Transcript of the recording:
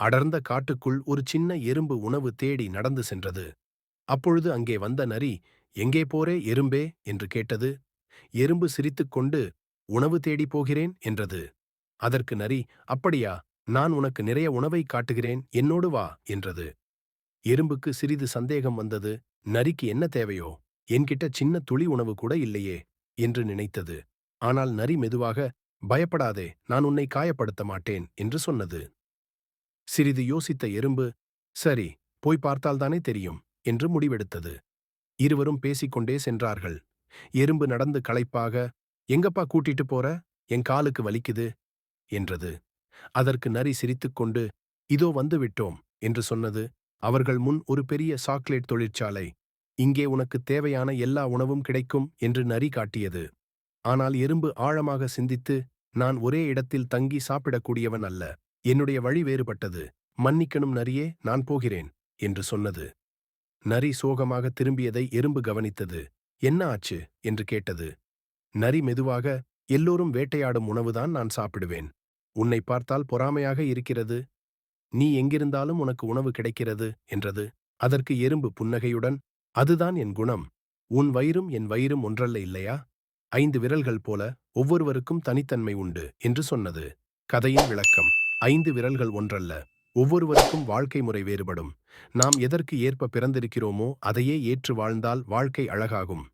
அடர்ந்த காட்டுக்குள் ஒரு சின்ன எறும்பு உணவு தேடி நடந்து சென்றது. அப்பொழுது அங்கே வந்த நரி எங்கே போரே எறும்பே? என்று கேட்டது. எறும்பு சிரித்துக்கொண்டு உணவு தேடி போகிறேன் என்றது. அதற்கு நரி அப்படியா நான் உனக்கு நிறைய உணவை காட்டுகிறேன் என்னோடு வா என்றது. எறும்புக்கு சிறிது சந்தேகம் வந்தது. நரிக்கு என்ன தேவையோ என்கிட்ட சின்ன துளி உணவு கூட இல்லையே என்று நினைத்தது. ஆனால் நரி மெதுவாக பயப்படாதே நான் உன்னை காயப்படுத்த மாட்டேன் என்று சொன்னது. சிறிது யோசித்த எறும்பு சரி போய் பார்த்தால்தானே தெரியும் என்று முடிவெடுத்தது. இருவரும் பேசிக்கொண்டே சென்றார்கள். எறும்பு நடந்து களைப்பாக எங்கப்பா கூட்டிட்டு போற? என் காலுக்கு வலிக்குது என்றது. அதற்கு நரி சிரித்துக்கொண்டு இதோ வந்து விட்டோம் என்று சொன்னது. அவர்கள் முன் ஒரு பெரிய சாக்லேட் தொழிற்சாலை. இங்கே உனக்கு தேவையான எல்லா உணவும் கிடைக்கும் என்று நரி காட்டியது. ஆனால் எறும்பு ஆழமாக சிந்தித்து நான் ஒரே இடத்தில் தங்கி சாப்பிடக்கூடியவன் அல்ல. என்னுடைய வழி வேறுபட்டது. மன்னிக்கணும் நரியே நான் போகிறேன் என்று சொன்னது. நரி சோகமாக திரும்பியதை எறும்பு கவனித்தது. என்ன ஆச்சு? என்று கேட்டது. நரி மெதுவாக எல்லோரும் வேட்டையாடும் உணவுதான் நான் சாப்பிடுவேன். உன்னை பார்த்தால் பொறாமையாக இருக்கிறது. நீ எங்கிருந்தாலும் உனக்கு உணவு கிடைக்கிறது என்றது. அதற்கு எறும்பு புன்னகையுடன் அதுதான் என் குணம். உன் வயிறும் என் வயிறும் ஒன்றல்ல இல்லையா? ஐந்து விரல்கள் போல ஒவ்வொருவருக்கும் தனித்தன்மை உண்டு என்று சொன்னது. கதையின் விளக்கம். ஐந்து விரல்கள் ஒன்றல்ல ஒவ்வொருவருக்கும் வாழ்க்கை முறை வேறுபடும். நாம் எதற்கு ஏற்ப பிறந்திருக்கிறோமோ அதையே ஏற்று வாழ்ந்தால் வாழ்க்கை அழகாகும்.